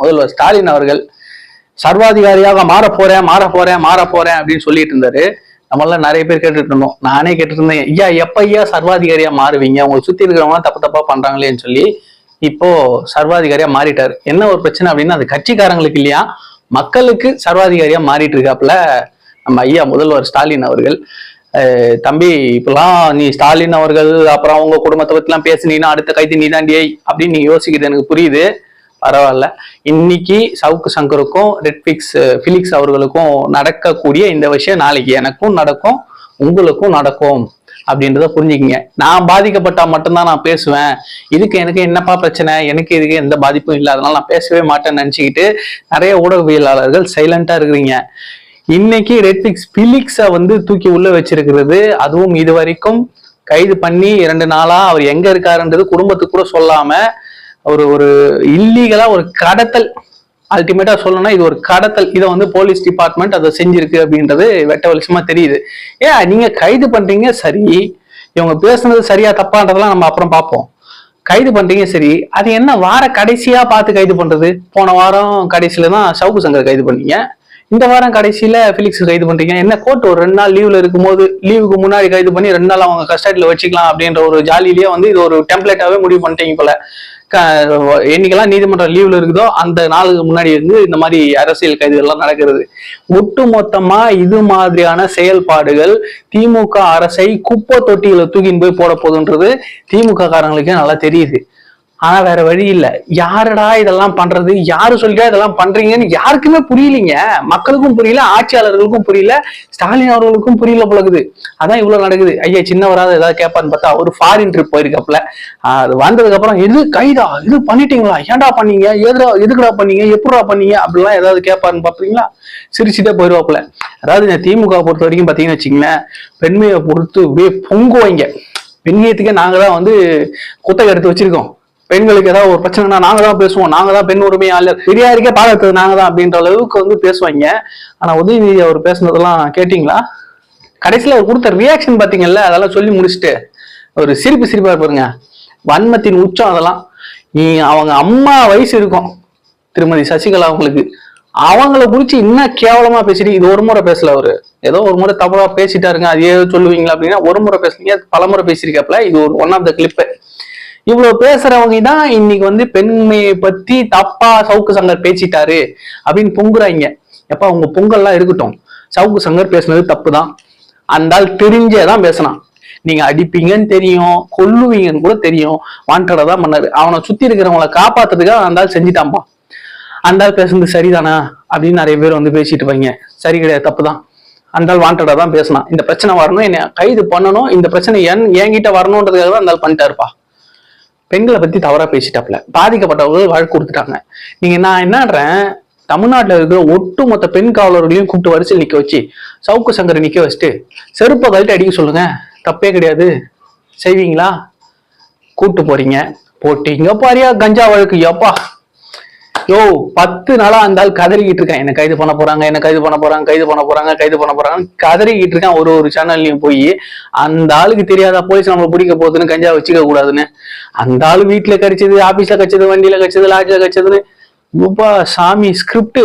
முதல்வர் ஸ்டாலின் அவர்கள் சர்வாதிகாரியாக மாற போறேன் மாற போறேன் மாற போறேன் அப்படின்னு சொல்லிட்டு இருந்தாரு. நம்மளாம் நிறைய பேர் கேட்டுட்டு இருந்தோம். நானே கேட்டுட்டு இருந்தேன் ஐயா எப்ப ஐயா சர்வாதிகாரியா மாறுவீங்க? உங்களை சுத்தி இருக்கிறவங்க தப்பு தப்பா பண்றாங்களேன்னு சொல்லி. இப்போ சர்வாதிகாரியா மாறிட்டாரு. என்ன ஒரு பிரச்சனை அப்படின்னா அது கட்சிக்காரங்களுக்கு இல்லையா? மக்களுக்கு சர்வாதிகாரியா மாறிட்டு இருக்காப்புல நம்ம ஐயா முதல்வர் ஸ்டாலின் அவர்கள். தம்பி இப்பெல்லாம் நீ ஸ்டாலின் அவர்கள் அப்புறம் அவங்க குடும்பத்தை பத்திலாம் பேசுனீங்கன்னா அடுத்த கைது நீ தான் அப்படின்னு நீ யோசிக்கிறது எனக்கு புரியுது. பரவாயில்ல. இன்னைக்கு சவுக்கு சங்கருக்கும் ரெட்ஃபிக்ஸ் ஃபிலிக்ஸ் அவர்களுக்கும் நடக்கக்கூடிய இந்த விஷயம் நாளைக்கு எனக்கும் நடக்கும் உங்களுக்கும் நடக்கும் அப்படின்றத புரிஞ்சுக்கிங்க. நான் பாதிக்கப்பட்டா மட்டும்தான் நான் பேசுவேன். இதுக்கு எனக்கு என்னப்பா பிரச்சனை? எனக்கு இதுக்கு எந்த பாதிப்பும் இல்லை. அதனால நான் பேசவே மாட்டேன்னு நினச்சிக்கிட்டு நிறைய ஊடகவியலாளர்கள் சைலண்டா இருக்கிறீங்க. இன்னைக்கு ரெட்ஃபிக்ஸ் பிலிக்ஸை வந்து தூக்கி உள்ள வச்சிருக்கிறது. அதுவும் இது வரைக்கும் கைது பண்ணி இரண்டு நாளா அவர் எங்க இருக்காருன்றது குடும்பத்துக்கு கூட சொல்லாம ஒரு ஒரு இல்லீகலா ஒரு கடத்தல். அல்டிமேட்டா சொல்லணும்னா இது ஒரு கடத்தல். இதை வந்து போலீஸ் டிபார்ட்மெண்ட் அதை செஞ்சிருக்கு அப்படின்றது வெட்ட வெளிச்சமா தெரியுது. ஏன் நீங்க கைது பண்றீங்க சரி. இவங்க பேசுனது சரியா தப்பான்றதெல்லாம் நம்ம அப்புறம் பார்ப்போம். கைது பண்றீங்க சரி. அது என்ன வார கடைசியா பார்த்து கைது பண்றது? போன வாரம் கடைசியில தான் சவுக்கு சங்கர் கைது பண்ணீங்க. இந்த வாரம் கடைசியில பிலிக்ஸ் கைது பண்றீங்க. என்ன கோர்ட் ஒரு ரெண்டு நாள் லீவ்ல இருக்கும்போது லீவுக்கு முன்னாடி கைது பண்ணி ரெண்டு நாள் அவங்க கஸ்டடியில வச்சுக்கலாம் அப்படின்ற ஒரு ஜாலியிலேயே வந்து இது ஒரு டெம்ப்ளேட்டாவே முடிவு பண்ணிட்டீங்க போல. என்னைக்கெல்லாம் நீதிமன்றம் லீவ்ல இருக்குதோ அந்த நாளுக்கு முன்னாடி வந்து இந்த மாதிரி அரசியல் கைதுகள்லாம் நடக்கிறது. ஒட்டுமொத்தமா இது மாதிரியான செயல்பாடுகள் திமுக அரசை குப்பை தொட்டியில தூக்கின்னு போய் போட போதுன்றது திமுக காரங்களுக்கே நல்லா தெரியுது. ஆனா வேற வழி இல்ல. யாருடா இதெல்லாம் பண்றது? யாரு சொல்லியா இதெல்லாம் பண்றீங்கன்னு யாருக்குமே புரியலீங்க. மக்களுக்கும் புரியல ஆட்சியாளர்களுக்கும் புரியல ஸ்டாலின் அவர்களுக்கும் புரியல போலகுது அதான் இவ்வளவு நடக்குது. ஐயா சின்னவராத ஏதாவது கேட்பான்னு பார்த்தா ஒரு ஃபாரின் ட்ரிப் போயிருக்கப்பல. அது வந்ததுக்கு அப்புறம் எது கைதா? இது பண்ணிட்டீங்களா? ஏன்டா பண்ணீங்க? எதுடா எதுக்குடா பண்ணீங்க? எப்படா பண்ணீங்க? அப்படிலாம் ஏதாவது கேட்பாருன்னு பாப்பீங்களா? சிரிச்சுட்டே போயிருவாப்புல. அதாவது இந்த திமுக பொறுத்த வரைக்கும் பாத்தீங்கன்னு வச்சுங்களேன் பெண்மையை பொறுத்து அப்படியே பொங்குவாங்க. பெண்ணியத்துக்கே நாங்க தான் வந்து குத்தகை எடுத்து வச்சிருக்கோம். பெண்களுக்கு ஏதாவது ஒரு பிரச்சனைனா நாங்க தான் பேசுவோம் நாங்க தான் பெண் உரிமையாளர் பெரியாருக்கே பாதத்தது நாங்க தான் அப்படின்ற அளவுக்கு வந்து பேசுவாங்க. ஆனா உதயநிதி அவர் பேசுனதெல்லாம் கேட்டீங்களா? கடைசியில அவர் கொடுத்த ரியாக்ஷன் பாத்தீங்கல்ல அதெல்லாம் சொல்லி முடிச்சுட்டு ஒரு சிரிப்பு சிரிப்பா பாருங்க. வன்மத்தின் உச்சம் அதெல்லாம். நீ அவங்க அம்மா வயசு இருக்கும். திருமதி சசிகலா அவங்களுக்கு. அவங்கள குறிச்சு இன்னும் கேவலமா பேசிட்டு இது ஒரு முறை பேசல அவரு. ஏதோ ஒரு முறை தவறா பேசிட்டாருங்க அதையே சொல்லுவீங்களா அப்படின்னா ஒரு முறை பேசுறீங்க பல முறை பேசியிருக்காப்ல இது ஒரு ஒன் ஆஃப் த கிளிப்பு இவ்வளவு பேசுறவங்க தான் இன்னைக்கு வந்து பெண்மையை பத்தி தப்பா சவுக்கு சங்கர் பேசிட்டாரு அப்படின்னு பொங்குறாங்க. எப்ப அவங்க பொங்கல்லாம் இருக்கட்டும் சவுக்கு சங்கர் பேசுனது தப்பு தான் அந்த ஆள் பேசலாம் பேசினான். நீங்க அடிப்பீங்கன்னு தெரியும் கொல்லுவீங்கன்னு கூட தெரியும். வாண்டடா தான் பண்ணாரு. அவனை சுத்தி இருக்கிறவங்கள காப்பாத்துறதுக்காக அந்த ஆள் செஞ்சுட்டான்பா அந்த ஆள் பேசுனது சரிதானா? அப்படின்னு நிறைய பேர் வந்து பேசிட்டு இருப்பாங்க. சரி கிடையாது தப்பு தான் அந்த ஆள் வாண்டடா தான் பேசினான். இந்த பிரச்சனை வரணும் என்ன கைது பண்ணணும். இந்த பிரச்சனை என் என்கிட்ட வரணுன்றதுக்காக தான் அந்த ஆள் பண்ணிட்டாருப்பா. பெண்களை பத்தி தவறா பேசிட்டாப்ல பாதிக்கப்பட்டவர்கள் வழக்கு கொடுத்துட்டாங்க. நீங்க நான் என்னன்றேன் தமிழ்நாட்டில் இருக்கிற ஒட்டுமொத்த பெண் காவலர்களையும் கூப்பிட்டு வரிசையில் நிக்க வச்சு சவுக்கு சங்கரை நிக்க வச்சுட்டு செருப்பை கழட்டி அடிக்க சொல்லுங்க. தப்பே கிடையாது. செய்வீங்களா? கூப்பிட்டு போறீங்க. போட்டீங்க. பாரியா கஞ்சா வழக்கு. எப்பா யோ பத்து நாளா அந்த ஆள் கதறிக்கிட்டு இருக்கான். என்ன கைது பண்ண போறாங்க என்ன கைது பண்ண போறாங்க கைது பண்ண போறாங்க கைது பண்ண போறாங்க கதறிக்கிட்டு இருக்கான் ஒரு ஒரு சேனல்லையும் போய். அந்த ஆளுக்கு தெரியாத போலீஸ் நம்மளை பிடிக்க போகுதுன்னு கஞ்சா வச்சுக்க கூடாதுன்னு. அந்த ஆளு வீட்டுல கடிச்சது ஆபீஸ்ல கடிச்சது வண்டியில கடிச்சது லாட்ஜ்ல கடிச்சதுன்னு. இப்பா சாமி ஸ்கிரிப்ட்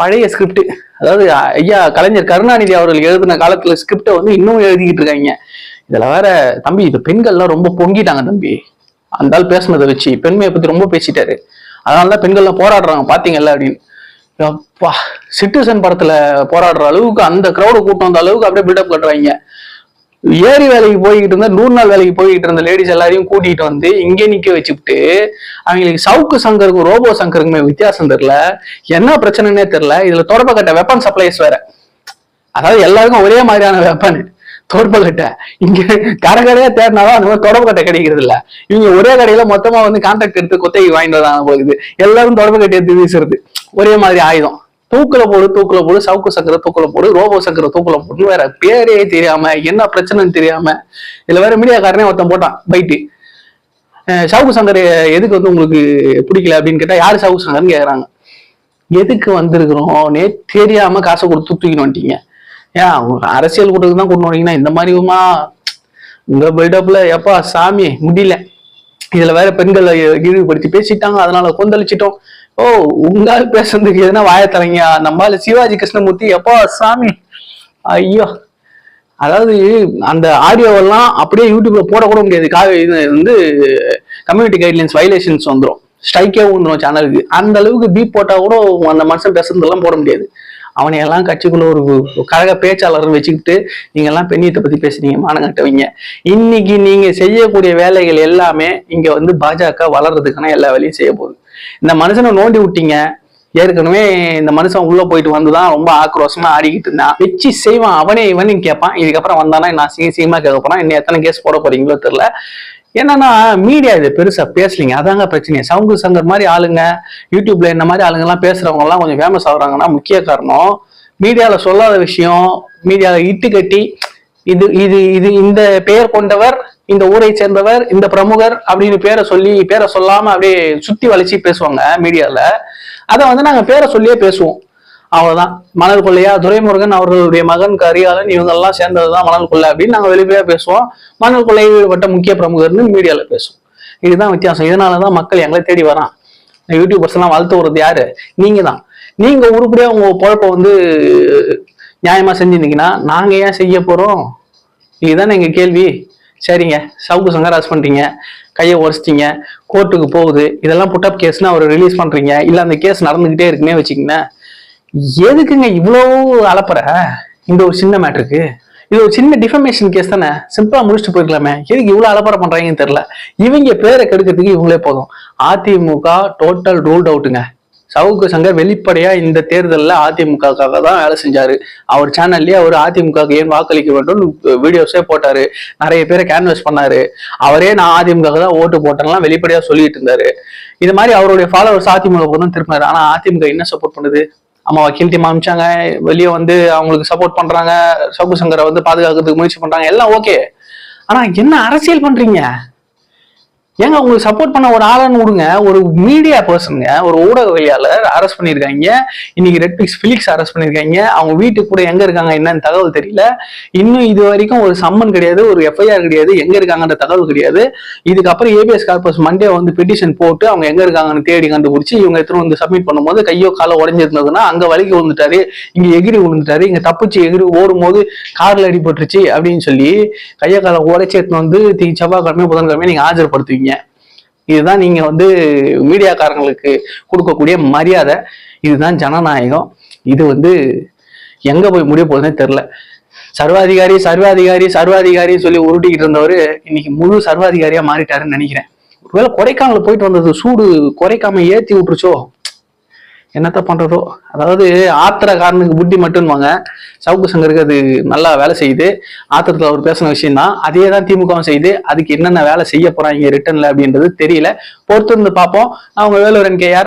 பழைய ஸ்கிரிப்ட் அதாவது ஐயா கலைஞர் கருணாநிதி அவர்கள் எழுதின காலத்துல ஸ்கிரிப்டை வந்து இன்னும் எழுதிக்கிட்டு இருக்காங்க. இதுல வேற தம்பி இது பெண்கள்லாம் ரொம்ப பொங்கிட்டாங்க தம்பி. அந்த ஆள் பேசுனதை வச்சு பெண்மையை பத்தி ரொம்ப பேசிட்டாரு. அதனாலதான் பெண்கள்லாம் போராடுறாங்க பாத்தீங்கல்ல அப்படின்னு. அப்பா சிட்டிசன் படத்துல போராடுற அளவுக்கு அந்த கிரௌட கூட்டம் வந்த அளவுக்கு அப்படியே பில்டப் கட்டுறாங்க. ஏரி வேலைக்கு போய்கிட்டு இருந்த நூறு நாள் வேலைக்கு போய்கிட்டு இருந்த லேடிஸ் எல்லாரையும் கூட்டிகிட்டு வந்து இங்கே நிற்க வச்சுக்கிட்டு அவங்களுக்கு சவுக்கு சங்கருக்கும் ரோபோ சங்கருக்குமே வித்தியாசம் தெரியல. என்ன பிரச்சனைன்னே தெரில இதில் தொடர்பு கட்ட வெப்பன் சப்ளைஸ் வேற. அதாவது எல்லாருக்கும் ஒரே மாதிரியான வெப்பன் தோற்பகட்டை. இங்க கடை கடையா தேடினாலும் அந்த மாதிரி தொடர்பு கட்டை கிடைக்கிறது இல்ல இவங்க ஒரே கடையில மொத்தமா வந்து கான்ட்ராக்ட் எடுத்து குத்தகை வாங்கிட்டு வராங்க போகுது எல்லாரும் தொடர்பு கட்டை எடுத்து வீசுறது. ஒரே மாதிரி ஆயுதம். தூக்கில போடு தூக்கில போடு சவுக்கு சக்கரை தூக்கில போடு ரோபோ சக்கரை தூக்கில போடுன்னு வேற பேரே தெரியாம என்ன பிரச்சனைன்னு தெரியாம இதுல வேற மீடியாக்காரனே ஒருத்தன் போட்டான் பைட்டு. சவுக்கு சங்கர் எதுக்கு வந்து உங்களுக்கு பிடிக்கல அப்படின்னு கேட்டா யாரு சவுக்கு சங்கர்னு கேக்குறாங்க. எதுக்கு வந்திருக்கிறோம்? தெரியாம காசை கொடுத்து தூக்கின்னு வந்துட்டீங்க. ஏன் அவங்க அரசியல் கூட்டத்துக்கு தான் கொண்டு வரீங்கன்னா இந்த மாதிரிமா உங்க பில்டப்ல எப்பா சாமி முடியல. இதுல வேற பெண்களை இழிவுபடுத்தி பேசிட்டாங்க அதனால கொந்தளிச்சிட்டோம். ஓ உங்களால் பேசுறதுக்கு எதுனா வாய நம்மால சிவாஜி கிருஷ்ணமூர்த்தி எப்பா சாமி. ஐயோ. அதாவது அந்த ஆடியோவெல்லாம் அப்படியே யூடியூப்ல போடக்கூட முடியாது. கா இது வந்து கம்யூனிட்டி கைட்லைன்ஸ் வைலேஷன்ஸ் வந்துடும் ஸ்ட்ரைக்கே வந்துடும் சேனலுக்கு அந்த அளவுக்கு பீப் போட்டா கூட அந்த மனுஷன் பேசுறதெல்லாம் போட முடியாது. அவனை எல்லாம் கட்சிக்குள்ள ஒரு கழக பேச்சாளர் வச்சுக்கிட்டு நீங்க எல்லாம் பெண்ணியத்தை பத்தி பேசுறீங்க மானங்கட்டவங்க இன்னைக்கு நீங்க செய்யக்கூடிய வேலைகள் எல்லாமே இங்க வந்து பாஜக வளர்றதுக்கான எல்லா வேலையும் செய்ய போகுது. இந்த மனுஷனை நோண்டி விட்டீங்க. ஏற்கனவே இந்த மனுஷன் உள்ள போயிட்டு வந்துதான் ரொம்ப ஆக்ரோஷமா ஆடிக்கிட்டு இருந்தான். வச்சு செய்வான் அவனே இவனையும் கேட்பான். இதுக்கப்புறம் வந்தானா நான் சீக்கிரமா கேட்க போறான். இன்னும் எத்தனை கேஸ் போட போறீங்களோ தெரியல. என்னன்னா மீடியா இது பெருசா பேசலீங்க. அதாங்க பிரச்சனை சவுங்கு சங்கர் மாதிரி ஆளுங்க யூடியூப்ல என்ன மாதிரி ஆளுங்க எல்லாம் பேசுறவங்க எல்லாம் கொஞ்சம் ஃபேமஸ் ஆகுறாங்கன்னா முக்கிய காரணம் மீடியால சொல்லாத விஷயம் மீடியால இட்டு கட்டி இது இது இது இந்த பெயர் கொண்டவர் இந்த ஊரை சேர்ந்தவர் இந்த பிரமுகர் அப்படின்னு பேரை சொல்லி பேரை சொல்லாம அப்படியே சுத்தி வளைச்சி பேசுவாங்க மீடியால அதை வந்து நாங்க பேரை சொல்லியே பேசுவோம். அவ்வளவுதான். மணல் கொள்ளையா? துரைமுருகன் அவர்களுடைய மகன் கரிகாலன் இவங்கெல்லாம் சேர்ந்ததுதான் மணல் கொள்ளை அப்படின்னு நாங்க வெளிப்படையா பேசுவோம். மணல் கொள்ளையில் ஈடுபட்ட முக்கிய பிரமுகர்னு மீடியால பேசுவோம். இதுதான் வித்தியாசம். இதனாலதான் மக்கள் எங்களை தேடி வரான். யூடியூபர்ஸ் எல்லாம் வாழ்த்து விடுறது யாரு? நீங்க தான் நீங்க உருப்படியா உங்க பொழப்ப வந்து நியாயமா செஞ்சிருந்தீங்கன்னா நாங்க ஏன் செய்ய போறோம்? இதுதானே எங்க கேள்வி. சரிங்க. சவுக்கு சங்கராஸ் பண்றீங்க. கையை உடச்சிட்டீங்க. கோர்ட்டுக்கு போகுது. இதெல்லாம் புட்டப் கேஸ்னு அவர் ரிலீஸ் பண்றீங்க. இல்ல அந்த கேஸ் நடந்துகிட்டே இருக்குன்னே வச்சுக்கோங்க எதுக்குங்க இவ்வளோ அலப்பற? இந்த ஒரு சின்ன மேட்ருக்கு இது ஒரு சின்ன டிஃபமேஷன் கேஸ் தானே? சிம்பிளா முடிச்சுட்டு போயிருக்கலாமே. எதுக்கு இவ்வளவு அலப்பற பண்றாங்கன்னு தெரியல. இவங்க பேரை கெடுக்கிறதுக்கு இவங்களே போதும். அதிமுக டோட்டல் ரூல்ட் அவுட்டுங்க சவுக்கு சங்கர் வெளிப்படையா இந்த தேர்தலில் அதிமுகவுக்காக தான் வேலை செஞ்சாரு. அவர் சேனல்லயே அவர் அதிமுகவுக்கு ஏன் வாக்களிக்க வேண்டும்? வீடியோஸே போட்டாரு. நிறைய பேரை கேன்வஸ் பண்ணாரு. அவரே நான் அதிமுக தான் ஓட்டு போட்டேன்லாம் வெளிப்படையா சொல்லிட்டு இருந்தாரு. இது மாதிரி அவருடைய ஃபாலோவர்ஸ் அதிமுக தான் திருப்பினாரு. ஆனா அதிமுக என்ன சப்போர்ட் பண்ணுது? அம்மாவை வக்கீல் டீம் அமிச்சாங்க வெளியே வந்து அவங்களுக்கு சப்போர்ட் பண்றாங்க. சவுக்கு சங்கரை வந்து பாதுகாக்கிறதுக்கு முயற்சி பண்றாங்க. எல்லாம் ஓகே ஆனா என்ன அரசியல் பண்றீங்க? ஏங்க உங்களுக்கு சப்போர்ட் பண்ண ஒரு ஆளுன்னு விடுங்க. ஒரு மீடியா பர்சனுங்க ஒரு ஊடகவியலாளர் அரெஸ்ட் பண்ணியிருக்காங்க. இன்னைக்கு ரெட்பிக்ஸ் பிலிக்ஸ் அரெஸ்ட் பண்ணியிருக்காங்க. அவங்க வீட்டுக்கு கூட எங்க இருக்காங்க என்னன்னு தகவல் தெரியல. இன்னும் இது வரைக்கும் ஒரு சம்மன் கிடையாது ஒரு எஃப்ஐஆர் கிடையாது எங்க இருக்காங்கன்ற தகவல் கிடையாது. இதுக்கப்புறம் ஏபிஎஸ் கார்பஸ் மண்டே வந்து பெட்டிஷன் போட்டு அவங்க எங்க இருக்காங்கன்னு தேடி கண்டுபிடிச்சி இவங்க எத்தனை வந்து சப்மிட் பண்ணும்போது கையோ காலோ உடஞ்சிருந்ததுன்னா அங்க வலிக்கு விழுந்துட்டாரு. இங்க எகிரி விழுந்துட்டாரு. இங்க தப்பிச்சு எகிரி ஓடும்போது கார்ல அடிபட்டுருச்சு அப்படின்னு சொல்லி கையை காலை உடைச்சி எடுத்துன்னு வந்து செவ்வாய்க்கிழமை புதன்கிழமை நீங்க ஆஜர்படுத்துவீங்க. இதுதான் நீங்க வந்து மீடியாக்காரங்களுக்கு கொடுக்கக்கூடிய மரியாதை. இதுதான் ஜனநாயகம். இது வந்து எங்க போய் முடிய போகுதுன்னே தெரியல. சர்வாதிகாரி சர்வாதிகாரி சர்வாதிகாரி சொல்லி உருட்டிக்கிட்டு இருந்தவர் இன்னைக்கு முழு சர்வாதிகாரியா மாறிட்டாருன்னு நினைக்கிறேன். ஒருவேளை கொடைக்கானல் போயிட்டு வந்தது சூடு குறைக்காம ஏத்தி விட்டுருச்சோ? என்னத்த பண்றதோ? அதாவது ஆத்திரக்காரனுக்கு புத்தி மட்டும்வாங்க சவுக்கு சங்கருக்கு அது நல்லா வேலை செய்யுது. ஆத்திரத்துல அவர் பேசின விஷயம் தான் அதே தான் திமுகவும் செய்யுது. அதுக்கு என்னென்ன வேலை செய்ய போறாங்க ரிட்டர்ன்ல அப்படின்றது தெரியல. பொறுத்திருந்து பார்ப்போம். அவங்க வேலூரன் கேஆர்